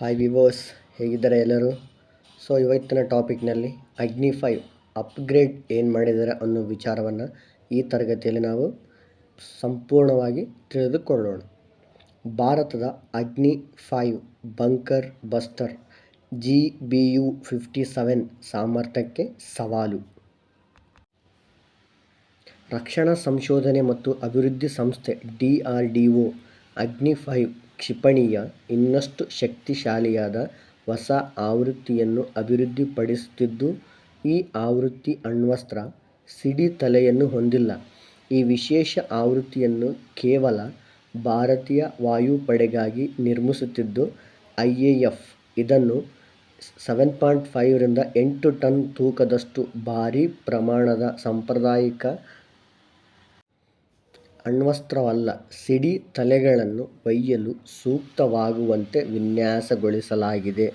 Hi ವಿವೋಸ್ ಹೇಗಿದ್ದಾರೆ ಎಲ್ಲರೂ? So ಇವತ್ತಿನ ಟಾಪಿಕ್ನಲ್ಲಿ ಅಗ್ನಿ ಫೈವ್ ಅಪ್ಗ್ರೇಡ್ ಏನು ಮಾಡಿದ್ದಾರೆ ಅನ್ನೋ ವಿಚಾರವನ್ನು ಈ ತರಗತಿಯಲ್ಲಿ ನಾವು ಸಂಪೂರ್ಣವಾಗಿ ತಿಳಿದುಕೊಳ್ಳೋಣ. ಭಾರತದ Agni five bunker buster G B U fifty seven ಸಾಮರ್ಥ್ಯಕ್ಕೆ ಸವಾಲು. ರಕ್ಷಣಾ ಸಂಶೋಧನೆ ಮತ್ತು ಅಭಿವೃದ್ಧಿ ಸಂಸ್ಥೆ ಡಿ ಆರ್ ಡಿ ಒ ಅಗ್ನಿ ಫೈವ್ ಕ್ಷಿಪಣಿಯ ಇನ್ನಷ್ಟು ಶಕ್ತಿಶಾಲಿಯಾದ ಹೊಸ ಆವೃತ್ತಿಯನ್ನು ಅಭಿವೃದ್ಧಿಪಡಿಸುತ್ತಿದ್ದು, ಈ ಆವೃತ್ತಿ ಅಣ್ವಸ್ತ್ರ ಸಿಡಿತಲೆಯನ್ನು ಹೊಂದಿಲ್ಲ. ಈ ವಿಶೇಷ ಆವೃತ್ತಿಯನ್ನು ಕೇವಲ ಭಾರತೀಯ ವಾಯುಪಡೆಗಾಗಿ ನಿರ್ಮಿಸುತ್ತಿದ್ದು, ಐ ಎ ಎಫ್ ಇದನ್ನು ಸೆವೆನ್ ಪಾಯಿಂಟ್ ಫೈವ್ರಿಂದ ಎಂಟು ಟನ್ ತೂಕದಷ್ಟು ಭಾರೀ ಪ್ರಮಾಣದ ಸಾಂಪ್ರದಾಯಿಕ ಅಣ್ವಸ್ತ್ರವಲ್ಲ, ಸಿಡಿ ತಲೆಗಳನ್ನು ಒಯ್ಯಲು ಸೂಕ್ತವಾಗುವಂತೆ ವಿನ್ಯಾಸಗೊಳಿಸಲಾಗಿದೆ.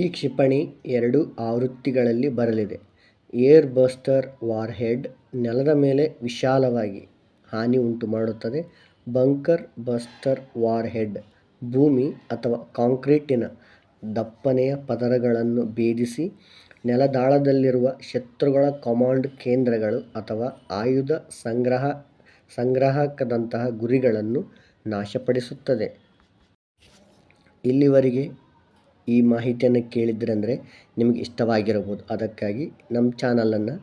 ಈ ಕ್ಷಿಪಣಿ ಎರಡು ಆವೃತ್ತಿಗಳಲ್ಲಿ ಬರಲಿದೆ. ಏರ್ ಬಸ್ಟರ್ ವಾರ್ಹೆಡ್ ನೆಲದ ಮೇಲೆ ವಿಶಾಲವಾಗಿ ಹಾನಿ ಉಂಟುಮಾಡುತ್ತದೆ. ಬಂಕರ್ ಬಸ್ಟರ್ ವಾರ್ಹೆಡ್ ಭೂಮಿ ಅಥವಾ ಕಾಂಕ್ರೀಟಿನ ದಪ್ಪನೆಯ ಪದರಗಳನ್ನು ಭೇದಿಸಿ ನೆಲದಾಳದಲ್ಲಿರುವ ಶತ್ರುಗಳ ಕಮಾಂಡ್ ಕೇಂದ್ರಗಳು ಅಥವಾ ಆಯುಧ ಸಂಗ್ರಹ ಸಂಗ್ರಾಹಕದಂತಹ ಗುರಿಗಳನ್ನು ನಾಶಪಡಿಸುತ್ತದೆ. ಇಲ್ಲಿವರೆಗೆ ಈ ಮಾಹಿತಿಯನ್ನು ಕೇಳಿದ್ರೆ ಅಂದರೆ ನಿಮಗೆ ಇಷ್ಟವಾಗಿರಬಹುದು. ಅದಕ್ಕಾಗಿ ನಮ್ಮ ಚಾನಲನ್ನು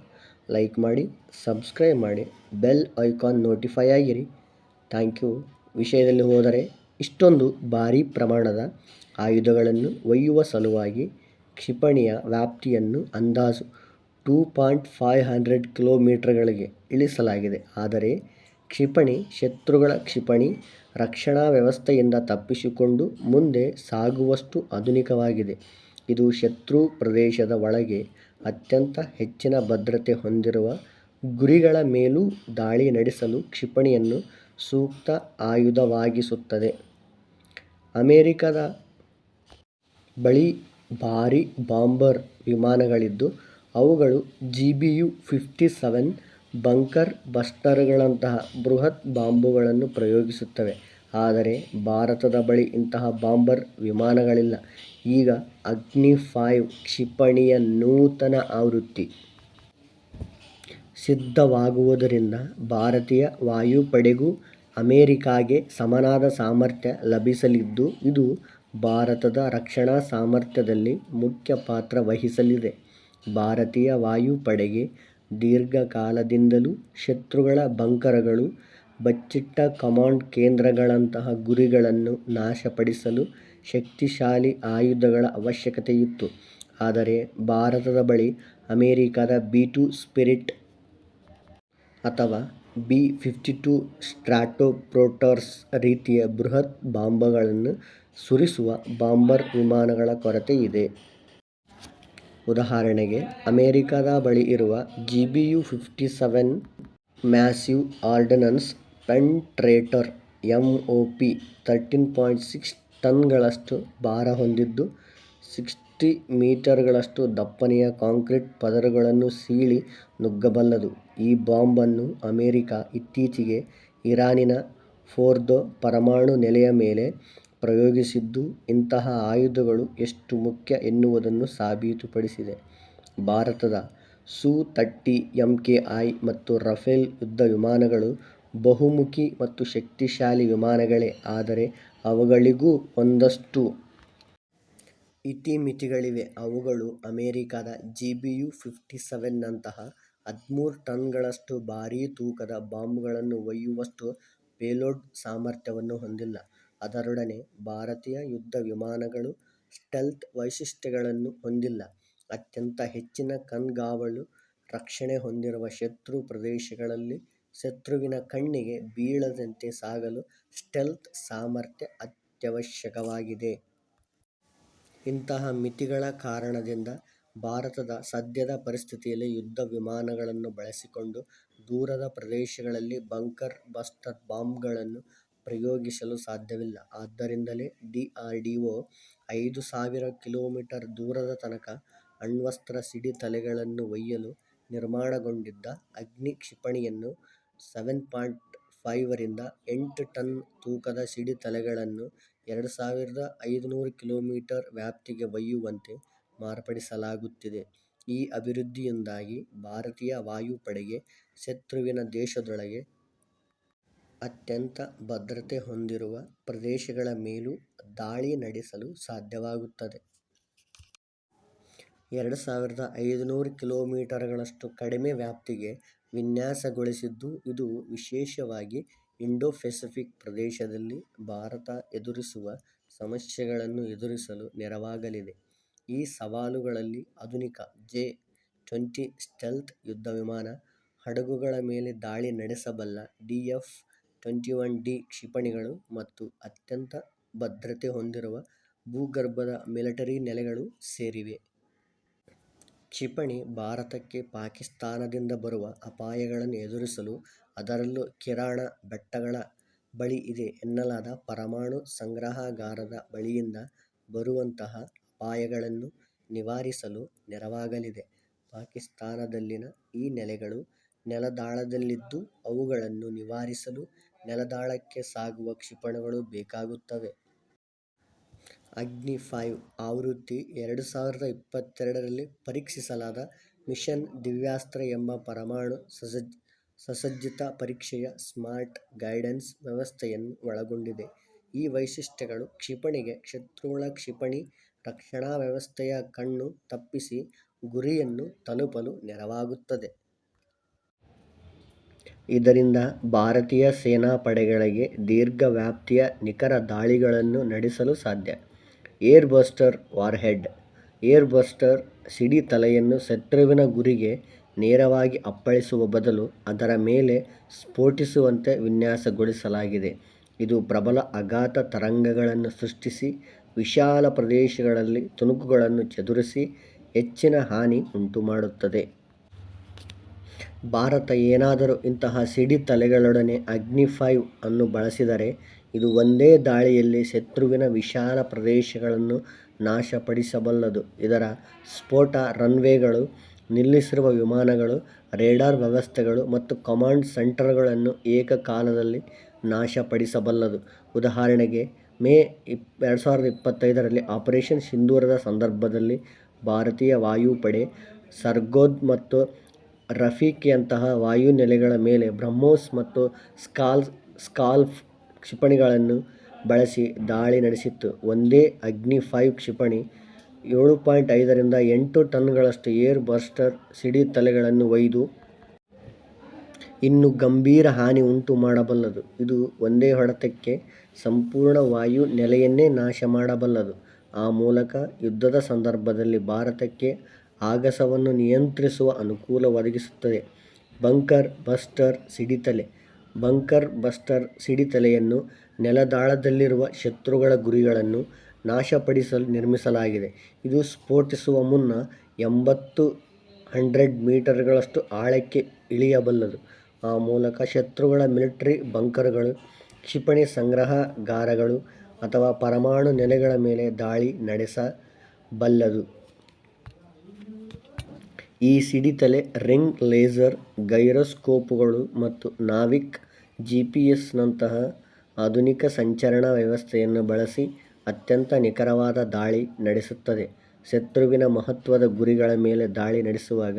ಲೈಕ್ ಮಾಡಿ, ಸಬ್ಸ್ಕ್ರೈಬ್ ಮಾಡಿ, ಬೆಲ್ ಐಕಾನ್ ನೋಟಿಫೈ ಆಗಿರಿ. Thank you. ವಿಷಯದಲ್ಲಿ ಹೋದರೆ ಇಷ್ಟೊಂದು ಭಾರೀ ಪ್ರಮಾಣದ ಆಯುಧಗಳನ್ನು ಒಯ್ಯುವ ಸಲುವಾಗಿ ಕ್ಷಿಪಣಿಯ ವ್ಯಾಪ್ತಿಯನ್ನು ಅಂದಾಜು ಟೂ ಪಾಯಿಂಟ್ ಫೈವ್ ಹಂಡ್ರೆಡ್ ಕಿಲೋಮೀಟರ್ಗಳಿಗೆ ಇಳಿಸಲಾಗಿದೆ. ಆದರೆ, ಕ್ಷಿಪಣಿ ಶತ್ರುಗಳ ಕ್ಷಿಪಣಿ ರಕ್ಷಣಾ ವ್ಯವಸ್ಥೆಯಿಂದ ತಪ್ಪಿಸಿಕೊಂಡು ಮುಂದೆ ಸಾಗುವಷ್ಟು ಆಧುನಿಕವಾಗಿದೆ. ಇದು ಶತ್ರು ಪ್ರದೇಶದ ಒಳಗೆ ಅತ್ಯಂತ ಹೆಚ್ಚಿನ ಭದ್ರತೆ ಹೊಂದಿರುವ ಗುರಿಗಳ ಮೇಲೂ ದಾಳಿ ನಡೆಸಲು ಕ್ಷಿಪಣಿಯನ್ನು ಸೂಕ್ತ ಆಯುಧವಾಗಿಸುತ್ತದೆ. ಅಮೆರಿಕದ ಬಳಿ ಭಾರೀ ಬಾಂಬರ್ ವಿಮಾನಗಳಿದ್ದು, ಅವುಗಳು G B U fifty seven bunker ಬಸ್ಟರ್ಗಳಂತಹ ಬೃಹತ್ ಬಾಂಬುಗಳನ್ನು ಪ್ರಯೋಗಿಸುತ್ತವೆ. ಆದರೆ ಭಾರತದ ಬಳಿ ಇಂತಹ ಬಾಂಬರ್ ವಿಮಾನಗಳಿಲ್ಲ. ಈಗ ಅಗ್ನಿ ಫೈವ್ ಕ್ಷಿಪಣಿಯ ನೂತನ ಆವೃತ್ತಿ ಸಿದ್ಧವಾಗುವುದರಿಂದ ಭಾರತೀಯ ವಾಯುಪಡೆಗೂ ಅಮೆರಿಕಾಗೆ ಸಮನಾದ ಸಾಮರ್ಥ್ಯ ಲಭಿಸಲಿದ್ದು, ಇದು ಭಾರತದ ರಕ್ಷಣಾ ಸಾಮರ್ಥ್ಯದಲ್ಲಿ ಮುಖ್ಯ ಪಾತ್ರ ವಹಿಸಲಿದೆ. ಭಾರತೀಯ ವಾಯುಪಡೆಗೆ ದೀರ್ಘಕಾಲದಿಂದಲೂ ಶತ್ರುಗಳ ಬಂಕರಗಳು, ಬಚ್ಚಿಟ್ಟ ಕಮಾಂಡ್ ಕೇಂದ್ರಗಳಂತಹ ಗುರಿಗಳನ್ನು ನಾಶಪಡಿಸಲು ಶಕ್ತಿಶಾಲಿ ಆಯುಧಗಳ ಅವಶ್ಯಕತೆಯಿತ್ತು. ಆದರೆ ಭಾರತದ ಬಳಿ ಅಮೆರಿಕದ ಬಿ ಟು ಸ್ಪಿರಿಟ್ ಅಥವಾ ಬಿ ಫಿಫ್ಟಿ ಟು ಸ್ಟ್ರಾಟೋಪೋರ್ಟರ್ಸ್ ರೀತಿಯ ಬೃಹತ್ ಬಾಂಬುಗಳನ್ನು ಸುರಿಸುವ ಬಾಂಬರ್ ವಿಮಾನಗಳ ಕೊರತೆಯಿದೆ. ಉದಾಹರಣೆಗೆ, ಅಮೆರಿಕದ ಬಳಿ ಇರುವ G B U fifty seven massive M O P thirteen point six ಟನ್ಗಳಷ್ಟು ಭಾರ ಹೊಂದಿದ್ದು, ಸಿಕ್ಸ್ಟಿ ಮೀಟರ್ಗಳಷ್ಟು ದಪ್ಪನೆಯ ಕಾಂಕ್ರೀಟ್ ಪದರಗಳನ್ನು ಸೀಳಿ ನುಗ್ಗಬಲ್ಲದು. ಈ ಬಾಂಬನ್ನು ಅಮೆರಿಕ ಇತ್ತೀಚೆಗೆ ಇರಾನಿನ ಫೋರ್ದೋ ಪರಮಾಣು ನೆಲೆಯ ಮೇಲೆ ಪ್ರಯೋಗಿಸಿದ್ದು ಇಂತಹ ಆಯುಧಗಳು ಎಷ್ಟು ಮುಖ್ಯ ಎನ್ನುವುದನ್ನು ಸಾಬೀತುಪಡಿಸಿದೆ. ಭಾರತದ ಸು ಥರ್ಟಿ ಎಂಕೆಐ ಮತ್ತು ರಫೇಲ್ ಯುದ್ಧ ವಿಮಾನಗಳು ಬಹುಮುಖಿ ಮತ್ತು ಶಕ್ತಿಶಾಲಿ ವಿಮಾನಗಳೇ ಆದರೆ ಅವುಗಳಿಗೂ ಒಂದಷ್ಟು ಇತಿಮಿತಿಗಳಿವೆ. ಅವುಗಳು ಅಮೆರಿಕದ ಜಿ ಬಿ ಯು ಫಿಫ್ಟಿ ಸೆವೆನ್ನಂತಹ ಹದಿಮೂರು ಟನ್ಗಳಷ್ಟು ಭಾರೀ ತೂಕದ ಬಾಂಬ್ಗಳನ್ನು ಒಯ್ಯುವಷ್ಟು ಪೇಲೋಡ್ ಸಾಮರ್ಥ್ಯವನ್ನು ಹೊಂದಿಲ್ಲ. ಅದರೊಡನೆ ಭಾರತೀಯ ಯುದ್ಧ ವಿಮಾನಗಳು ಸ್ಟೆಲ್ತ್ ವೈಶಿಷ್ಟ್ಯಗಳನ್ನು ಹೊಂದಿಲ್ಲ. ಅತ್ಯಂತ ಹೆಚ್ಚಿನ ಕಣ್ಗಾವಲು ರಕ್ಷಣೆ ಹೊಂದಿರುವ ಶತ್ರು ಪ್ರದೇಶಗಳಲ್ಲಿ ಶತ್ರುವಿನ ಕಣ್ಣಿಗೆ ಬೀಳದಂತೆ ಸಾಗಲು ಸ್ಟೆಲ್ತ್ ಸಾಮರ್ಥ್ಯ ಅತ್ಯವಶ್ಯಕವಾಗಿದೆ. ಇಂತಹ ಮಿತಿಗಳ ಕಾರಣದಿಂದ ಭಾರತದ ಸದ್ಯದ ಪರಿಸ್ಥಿತಿಯಲ್ಲಿ ಯುದ್ಧ ವಿಮಾನಗಳನ್ನು ಬಳಸಿಕೊಂಡು ದೂರದ ಪ್ರದೇಶಗಳಲ್ಲಿ ಬಂಕರ್, ಬಸ್ಟರ್ ಬಾಂಬ್ಗಳನ್ನು ಪ್ರಯೋಗಿಸಲು ಸಾಧ್ಯವಿಲ್ಲ. ಆದ್ದರಿಂದಲೇ ಡಿಆರ್ಡಿಒ ಐದು ಸಾವಿರ ಕಿಲೋಮೀಟರ್ ದೂರದ ತನಕ ಅಣ್ವಸ್ತ್ರ ಸಿಡಿತಲೆಗಳನ್ನು ಒಯ್ಯಲು ನಿರ್ಮಾಣಗೊಂಡಿದ್ದ ಅಗ್ನಿ ಕ್ಷಿಪಣಿಯನ್ನು ಸೆವೆನ್ ಪಾಯಿಂಟ್ ಫೈವ್ ರಿಂದ ಎಂಟು ಟನ್ ತೂಕದ ಸಿಡಿತಲೆಗಳನ್ನು ಎರಡು ಸಾವಿರದ ಐದುನೂರು ಕಿಲೋಮೀಟರ್ ವ್ಯಾಪ್ತಿಗೆ ಒಯ್ಯುವಂತೆ ಮಾರ್ಪಡಿಸಲಾಗುತ್ತಿದೆ. ಈ ಅಭಿವೃದ್ಧಿಯಿಂದಾಗಿ ಭಾರತೀಯ ವಾಯುಪಡೆಗೆ ಶತ್ರುವಿನ ದೇಶದೊಳಗೆ ಅತ್ಯಂತ ಭದ್ರತೆ ಹೊಂದಿರುವ ಪ್ರದೇಶಗಳ ಮೇಲೂ ದಾಳಿ ನಡೆಸಲು ಸಾಧ್ಯವಾಗುತ್ತದೆ. ಎರಡು ಸಾವಿರದ ಐದುನೂರು ಕಿಲೋಮೀಟರ್ಗಳಷ್ಟು ಕಡಿಮೆ ವ್ಯಾಪ್ತಿಗೆ ವಿನ್ಯಾಸಗೊಳಿಸಿದ್ದು, ಇದು ವಿಶೇಷವಾಗಿ ಇಂಡೋ-ಪೆಸಿಫಿಕ್ ಪ್ರದೇಶದಲ್ಲಿ ಭಾರತ ಎದುರಿಸುವ ಸಮಸ್ಯೆಗಳನ್ನು ಎದುರಿಸಲು ನೆರವಾಗಲಿದೆ. ಈ ಸವಾಲುಗಳಲ್ಲಿ ಆಧುನಿಕ ಜೆ-ಟ್ವೆಂಟಿ ಸ್ಟೆಲ್ತ್ ಯುದ್ಧ ವಿಮಾನ, ಹಡಗುಗಳ ಮೇಲೆ ದಾಳಿ ನಡೆಸಬಲ್ಲ ಡಿಎಫ್-ಟ್ವೆಂಟಿಒನ್ ಡಿ ಕ್ಷಿಪಣಿಗಳು ಮತ್ತು ಅತ್ಯಂತ ಭದ್ರತೆ ಹೊಂದಿರುವ ಭೂಗರ್ಭದ ಮಿಲಿಟರಿ ನೆಲೆಗಳು ಸೇರಿವೆ. ಕ್ಷಿಪಣಿ ಭಾರತಕ್ಕೆ ಪಾಕಿಸ್ತಾನದಿಂದ ಬರುವ ಅಪಾಯಗಳನ್ನು ಎದುರಿಸಲು ಅದರಲ್ಲೂ ಕಿರಾಣ ಬೆಟ್ಟಗಳ ಬಳಿ ಇದೆ ಎನ್ನಲಾದ ಪರಮಾಣು ಸಂಗ್ರಹಾಗಾರದ ಬಳಿಯಿಂದ ಬರುವಂತಹ ಅಪಾಯಗಳನ್ನು ನಿವಾರಿಸಲು ನೆರವಾಗಲಿದೆ. ಪಾಕಿಸ್ತಾನದಲ್ಲಿನ ಈ ನೆಲೆಗಳು ನೆಲದಾಳದಲ್ಲಿದ್ದು ಅವುಗಳನ್ನು ನಿವಾರಿಸಲು ನೆಲದಾಳಕ್ಕೆ ಸಾಗುವ ಕ್ಷಿಪಣಿಗಳು ಬೇಕಾಗುತ್ತವೆ. ಅಗ್ನಿ-ಫೈವ್ ಆವೃತ್ತಿ ಎರಡು ಸಾವಿರದ ಇಪ್ಪತ್ತೆರಡರಲ್ಲಿ ಪರೀಕ್ಷಿಸಲಾದ ಮಿಷನ್ ದಿವ್ಯಾಸ್ತ್ರ ಎಂಬ ಪರಮಾಣು ಸಸಜ್ಜಿತ ಪರೀಕ್ಷೆಯ ಸ್ಮಾರ್ಟ್ ಗೈಡೆನ್ಸ್ ವ್ಯವಸ್ಥೆಯನ್ನು ಒಳಗೊಂಡಿದೆ. ಈ ವೈಶಿಷ್ಟ್ಯಗಳು ಕ್ಷಿಪಣಿಗೆ ಶತ್ರುಗಳ ಕ್ಷಿಪಣಿ ರಕ್ಷಣಾ ವ್ಯವಸ್ಥೆಯ ಕಣ್ಣು ತಪ್ಪಿಸಿ ಗುರಿಯನ್ನು ತಲುಪಲು ನೆರವಾಗುತ್ತದೆ. ಇದರಿಂದ ಭಾರತೀಯ ಸೇನಾ ಪಡೆಗಳಿಗೆ ದೀರ್ಘ ವ್ಯಾಪ್ತಿಯ ನಿಖರ ದಾಳಿಗಳನ್ನು ನಡೆಸಲು ಸಾಧ್ಯ. Air buster warhead air buster ಸಿಡಿ ತಲೆಯನ್ನು ಶತ್ರುವಿನ ಗುರಿಗೆ ನೇರವಾಗಿ ಅಪ್ಪಳಿಸುವ ಬದಲು ಅದರ ಮೇಲೆ ಸ್ಫೋಟಿಸುವಂತೆ ವಿನ್ಯಾಸಗೊಳಿಸಲಾಗಿದೆ. ಇದು ಪ್ರಬಲ ಅಗಾತ ತರಂಗಗಳನ್ನು ಸೃಷ್ಟಿಸಿ, ವಿಶಾಲ ಪ್ರದೇಶಗಳಲ್ಲಿ ತುಣುಕುಗಳನ್ನು ಚದುರಿಸಿ ಹೆಚ್ಚಿನ ಹಾನಿ ಉಂಟುಮಾಡುತ್ತದೆ. ಭಾರತ ಏನಾದರೂ ಇಂತಹ ಸಿಡಿತಲೆಗಳೊಡನೆ ಅಗ್ನಿ-ಫೈವ್ ಅನ್ನು ಬಳಸಿದರೆ ಇದು ಒಂದೇ ದಾಳಿಯಲ್ಲಿ ಶತ್ರುವಿನ ವಿಶಾಲ ಪ್ರದೇಶಗಳನ್ನು ನಾಶಪಡಿಸಬಲ್ಲದು. ಇದರ ಸ್ಫೋಟ ರನ್ವೇಗಳು ನಿಲ್ಲಿಸಿರುವ ವಿಮಾನಗಳು, ರೇಡಾರ್ ವ್ಯವಸ್ಥೆಗಳು ಮತ್ತು ಕಮಾಂಡ್ ಸೆಂಟರ್ಗಳನ್ನು ಏಕಕಾಲದಲ್ಲಿ ನಾಶಪಡಿಸಬಲ್ಲದು. ಉದಾಹರಣೆಗೆ ಮೇ ಇಪ್ ಎರಡು ಸಾವಿರದ ಇಪ್ಪತ್ತೈದರಲ್ಲಿ ಆಪರೇಷನ್ ಸಿಂಧೂರದ ಸಂದರ್ಭದಲ್ಲಿ ಭಾರತೀಯ ವಾಯುಪಡೆ ಸರ್ಗೋದ್ ಮತ್ತು ರಫೀಕ್ಯಂತಹ ವಾಯುನೆಲೆಗಳ ಮೇಲೆ ಬ್ರಹ್ಮೋಸ್ ಮತ್ತು ಸ್ಕಾಲ್, ಸ್ಕಾಲ್ಫ್ ಕ್ಷಿಪಣಿಗಳನ್ನು ಬಳಸಿ ದಾಳಿ ನಡೆಸಿತ್ತು. ಒಂದೇ ಅಗ್ನಿ-ಫೈವ್ ಕ್ಷಿಪಣಿ, ಏಳು ಪಾಯಿಂಟ್ ಐದರಿಂದ ಎಂಟು ಟನ್ಗಳಷ್ಟು ಏರ್ ಬಸ್ಟರ್ ಸಿಡಿತಲೆಗಳನ್ನು ಒಯ್ದು, ಇನ್ನು ಗಂಭೀರ ಹಾನಿ ಉಂಟು ಮಾಡಬಲ್ಲದು. ಇದು ಒಂದೇ ಹೊಡೆತಕ್ಕೆ ಸಂಪೂರ್ಣ ವಾಯು ನೆಲೆಯನ್ನೇ ನಾಶ ಮಾಡಬಲ್ಲದು. ಆ ಮೂಲಕ ಯುದ್ಧದ ಸಂದರ್ಭದಲ್ಲಿ ಭಾರತಕ್ಕೆ ಆಗಸವನ್ನು ನಿಯಂತ್ರಿಸುವ ಅನುಕೂಲ ಒದಗಿಸುತ್ತದೆ. ಬಂಕರ್ ಬಸ್ಟರ್ ಸಿಡಿತಲೆ ಬಂಕರ್ ಬಸ್ಟರ್ ಸಿಡಿತಲೆಯನ್ನು ನೆಲದಾಳದಲ್ಲಿರುವ ಶತ್ರುಗಳ ಗುರಿಗಳನ್ನು ನಾಶಪಡಿಸಲು ನಿರ್ಮಿಸಲಾಗಿದೆ. ಇದು ಸ್ಫೋಟಿಸುವ ಮುನ್ನ ಎಂಬತ್ತು ಹಂಡ್ರೆಡ್ ಮೀಟರ್ಗಳಷ್ಟು ಆಳಕ್ಕೆ ಇಳಿಯಬಲ್ಲದು. ಆ ಮೂಲಕ ಶತ್ರುಗಳ ಮಿಲಿಟರಿ ಬಂಕರ್ಗಳು, ಕ್ಷಿಪಣಿ ಸಂಗ್ರಹಗಾರಗಳು ಅಥವಾ ಪರಮಾಣು ನೆಲೆಗಳ ಮೇಲೆ ದಾಳಿ ನಡೆಸಬಲ್ಲದು. ಈ ಸಿಡಿತಲೆ ರಿಂಗ್ ಲೇಸರ್, ಗೈರೋಸ್ಕೋಪ್ಗಳು ಮತ್ತು ನಾವಿಕ್ ಜಿಪಿಎಸ್ನಂತಹ ಆಧುನಿಕ ಸಂಚರಣಾ ವ್ಯವಸ್ಥೆಯನ್ನು ಬಳಸಿ ಅತ್ಯಂತ ನಿಖರವಾದ ದಾಳಿ ನಡೆಸುತ್ತದೆ. ಶತ್ರುವಿನ ಮಹತ್ವದ ಗುರಿಗಳ ಮೇಲೆ ದಾಳಿ ನಡೆಸುವಾಗ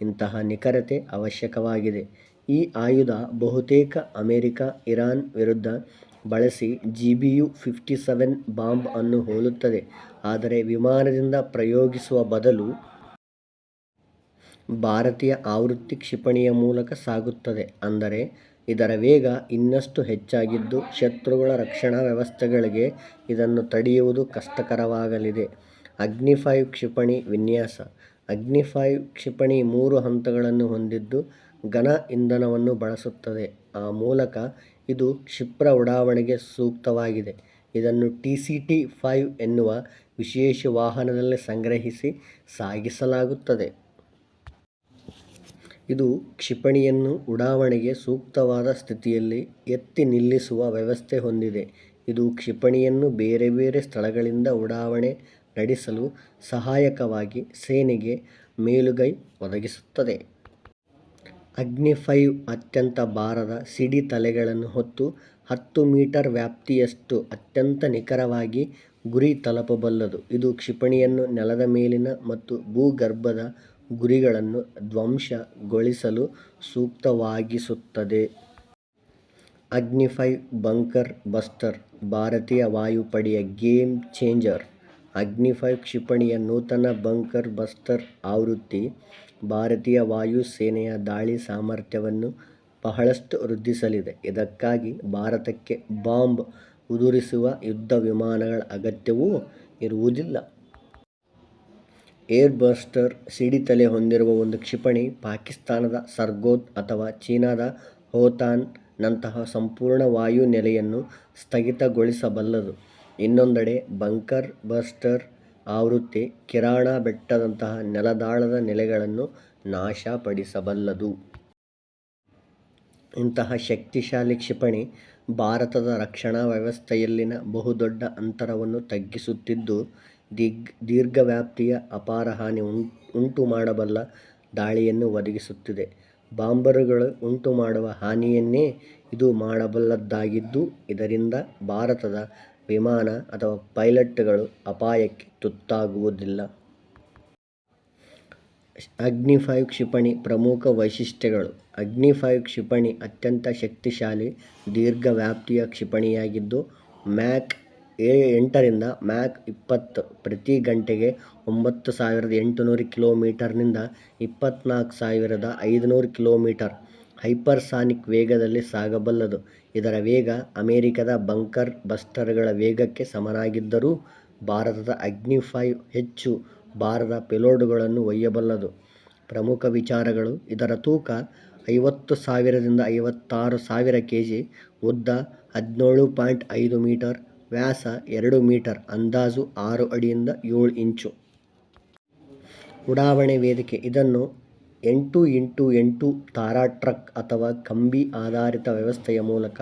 ಇಂತಹ ನಿಖರತೆ ಅವಶ್ಯಕವಾಗಿದೆ. ಈ ಆಯುಧ ಬಹುತೇಕ ಅಮೆರಿಕ, ಇರಾನ್ ವಿರುದ್ಧ ಬಳಸಿದ ಜಿಬಿಯು-ಫಿಫ್ಟಿ ಸೆವೆನ್ ಬಾಂಬ್ ಅನ್ನು ಹೋಲುತ್ತದೆ ಆದರೆ ವಿಮಾನದಿಂದ ಪ್ರಯೋಗಿಸುವ ಬದಲು ಭಾರತೀಯ ಆವೃತ್ತಿ ಕ್ಷಿಪಣಿಯ ಮೂಲಕ ಸಾಗುತ್ತದೆ. ಅಂದರೆ, ಇದರ ವೇಗ ಇನ್ನಷ್ಟು ಹೆಚ್ಚಾಗಿದ್ದು ಶತ್ರುಗಳ ರಕ್ಷಣಾ ವ್ಯವಸ್ಥೆಗಳಿಗೆ ಇದನ್ನು ತಡೆಯುವುದು ಕಷ್ಟಕರವಾಗಲಿದೆ. ಅಗ್ನಿ-ಫೈವ್ ಕ್ಷಿಪಣಿ ವಿನ್ಯಾಸ ಅಗ್ನಿ-ಫೈವ್ ಕ್ಷಿಪಣಿ ಮೂರು ಹಂತಗಳನ್ನು ಹೊಂದಿದ್ದು ಘನ ಇಂಧನವನ್ನು ಬಳಸುತ್ತದೆ. ಆ ಮೂಲಕ ಇದು ಕ್ಷಿಪ್ರ ಉಡಾವಣೆಗೆ ಸೂಕ್ತವಾಗಿದೆ. ಇದನ್ನು ಟಿ ಸಿ ಟಿ ಫೈವ್ ಎನ್ನುವ ವಿಶೇಷ ವಾಹನದಲ್ಲಿ ಸಂಗ್ರಹಿಸಿ ಸಾಗಿಸಲಾಗುತ್ತದೆ. ಇದು ಕ್ಷಿಪಣಿಯನ್ನು ಉಡಾವಣೆಗೆ ಸೂಕ್ತವಾದ ಸ್ಥಿತಿಯಲ್ಲಿ ಎತ್ತಿ ನಿಲ್ಲಿಸುವ ವ್ಯವಸ್ಥೆ ಹೊಂದಿದೆ. ಇದು ಕ್ಷಿಪಣಿಯನ್ನು ಬೇರೆ ಬೇರೆ ಸ್ಥಳಗಳಿಂದ ಉಡಾವಣೆ ನಡೆಸಲು ಸಹಾಯಕವಾಗಿ ಸೇನೆಗೆ ಮೇಲುಗೈ ಒದಗಿಸುತ್ತದೆ. ಅಗ್ನಿ-ಫೈವ್ ಅತ್ಯಂತ ಭಾರದ ಸಿಡಿತಲೆಗಳನ್ನು ಹೊತ್ತು ಹತ್ತು ಮೀಟರ್ ವ್ಯಾಪ್ತಿಯಷ್ಟು ಅತ್ಯಂತ ನಿಖರವಾಗಿ ಗುರಿ ತಲುಪಬಲ್ಲದು. ಇದು ಕ್ಷಿಪಣಿಯನ್ನು ನೆಲದ ಮೇಲಿನ ಮತ್ತು ಭೂಗರ್ಭದ ಗುರಿಗಳನ್ನು ಧ್ವಂಸಗೊಳಿಸಲು ಸೂಕ್ತವಾಗಿಸುತ್ತದೆ. ಅಗ್ನಿ-ಫೈವ್ ಬಂಕರ್ ಬಸ್ಟರ್, ಭಾರತೀಯ ವಾಯುಪಡೆಯ ಗೇಮ್ ಚೇಂಜರ್ ಅಗ್ನಿ-ಫೈವ್ ಕ್ಷಿಪಣಿಯ ನೂತನ ಬಂಕರ್ ಬಸ್ಟರ್ ಆವೃತ್ತಿ, ಭಾರತೀಯ ವಾಯುಸೇನೆಯ ದಾಳಿ ಸಾಮರ್ಥ್ಯವನ್ನು ಬಹಳಷ್ಟು ವೃದ್ಧಿಸಲಿದೆ. ಇದಕ್ಕಾಗಿ ಭಾರತಕ್ಕೆ ಬಾಂಬ್ ಉದುರಿಸುವ ಯುದ್ಧ ವಿಮಾನಗಳ ಅಗತ್ಯವೂ ಇರುವುದಿಲ್ಲ. ಏರ್ ಬಸ್ಟರ್ ಸಿಡಿತಲೆ ಹೊಂದಿರುವ ಒಂದು ಕ್ಷಿಪಣಿ ಪಾಕಿಸ್ತಾನದ ಸರ್ಗೋದ್ ಅಥವಾ ಚೀನಾದ ಹೋತಾನ್ ನಂತಹ ಸಂಪೂರ್ಣ ವಾಯು ನೆಲೆಯನ್ನು ಸ್ಥಗಿತಗೊಳಿಸಬಲ್ಲದು. ಇನ್ನೊಂದೆಡೆ ಬಂಕರ್ ಬಸ್ಟರ್ ಆವೃತ್ತಿ ಕಿರಾಣ ಬೆಟ್ಟದಂತಹ ನೆಲದಾಳದ ನೆಲೆಗಳನ್ನು ನಾಶಪಡಿಸಬಲ್ಲದು. ಇಂತಹ ಶಕ್ತಿಶಾಲಿ ಕ್ಷಿಪಣಿ ಭಾರತದ ರಕ್ಷಣಾ ವ್ಯವಸ್ಥೆಯಲ್ಲಿನ ಬಹುದೊಡ್ಡ ಅಂತರವನ್ನು ತಗ್ಗಿಸುತ್ತಿದ್ದು, ದೀರ್ಘವ್ಯಾಪ್ತಿಯ ಅಪಾರ ಹಾನಿ ಉಂಟುಮಾಡಬಲ್ಲ ದಾಳಿಯನ್ನು ಒದಗಿಸುತ್ತಿದೆ ಬಾಂಬರುಗಳು ಉಂಟುಮಾಡುವ ಹಾನಿಯನ್ನೇ ಇದು ಮಾಡಬಲ್ಲದ್ದಾಗಿದ್ದು, ಇದರಿಂದ ಭಾರತದ ವಿಮಾನ ಅಥವಾ ಪೈಲಟ್ಗಳು ಅಪಾಯಕ್ಕೆ ತುತ್ತಾಗುವುದಿಲ್ಲ. ಅಗ್ನಿ-ಫೈವ್ ಕ್ಷಿಪಣಿ ಪ್ರಮುಖ ವೈಶಿಷ್ಟ್ಯಗಳು ಅಗ್ನಿ-ಫೈವ್ ಕ್ಷಿಪಣಿ ಅತ್ಯಂತ ಶಕ್ತಿಶಾಲಿ ದೀರ್ಘವ್ಯಾಪ್ತಿಯ ಕ್ಷಿಪಣಿಯಾಗಿದ್ದು, ಮ್ಯಾಕ್ ಎಂಟರಿಂದ ಮ್ಯಾಕ್ ಇಪ್ಪತ್ತು ಪ್ರತಿ ಗಂಟೆಗೆ ಒಂಬತ್ತು ಸಾವಿರದ ಎಂಟುನೂರು ಕಿಲೋಮೀಟರ್ನಿಂದ ಇಪ್ಪತ್ತ್ನಾಲ್ಕು ಸಾವಿರದ ಐದುನೂರು ಕಿಲೋಮೀಟರ್ ಹೈಪರ್ಸಾನಿಕ್ ವೇಗದಲ್ಲಿ ಸಾಗಬಲ್ಲದು. ಇದರ ವೇಗ ಅಮೆರಿಕದ ಬಂಕರ್ ಬಸ್ಟರ್ಗಳ ವೇಗಕ್ಕೆ ಸಮನಾಗಿದ್ದರೂ ಭಾರತದ ಅಗ್ನಿ-ಫೈವ್ ಹೆಚ್ಚು ಭಾರದ ಪೇಲೋಡ್ಗಳನ್ನು ಒಯ್ಯಬಲ್ಲದು. ಪ್ರಮುಖ ವಿಚಾರಗಳು ಇದರ ತೂಕ ಐವತ್ತು ಸಾವಿರದಿಂದ ಐವತ್ತಾರು ಸಾವಿರ ಕೆಜಿ, ಉದ್ದ ಹದಿನೇಳು ಪಾಯಿಂಟ್ ಐದು ಮೀಟರ್, ವ್ಯಾಸ ಎರಡು ಮೀಟರ್ ಅಂದಾಜು ಆರು ಅಡಿಯಿಂದ ಏಳು ಇಂಚು. ಉಡಾವಣೆ ವೇದಿಕೆ ಇದನ್ನು ಎಂಟು ಇಂಟು ಎಂಟು ತಾರಾ-ಟ್ರಕ್ ಅಥವಾ ಕಂಬಿ ಆಧಾರಿತ ವ್ಯವಸ್ಥೆಯ ಮೂಲಕ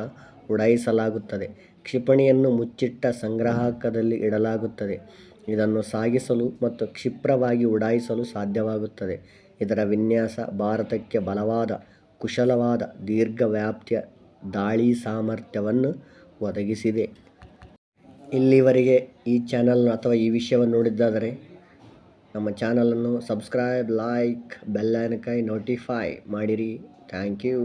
ಉಡಾಯಿಸಲಾಗುತ್ತದೆ. ಕ್ಷಿಪಣಿಯನ್ನು ಮುಚ್ಚಿಟ್ಟ ಸಂಗ್ರಾಹಕದಲ್ಲಿ ಇಡಲಾಗುತ್ತದೆ. ಇದನ್ನು ಸಾಗಿಸಲು ಮತ್ತು ಕ್ಷಿಪ್ರವಾಗಿ ಉಡಾಯಿಸಲು ಸಾಧ್ಯವಾಗುತ್ತದೆ. ಇದರ ವಿನ್ಯಾಸ ಭಾರತಕ್ಕೆ ಬಲವಾದ, ಕುಶಲವಾದ ದೀರ್ಘ ವ್ಯಾಪ್ತಿಯ ದಾಳಿ ಸಾಮರ್ಥ್ಯವನ್ನು ಒದಗಿಸಿದೆ. ಇಲ್ಲಿಯವರೆಗೆ ಈ ಚಾನಲ್ ಅಥವಾ ಈ ವಿಷಯವನ್ನು ನೋಡಿದ್ದಾದರೆ ನಮ್ಮ ಚಾನಲನ್ನು ಸಬ್ಸ್ಕ್ರೈಬ್, ಲೈಕ್, ಬೆಲ್ ನೋಟಿಫೈ ಮಾಡಿರಿ. Thank you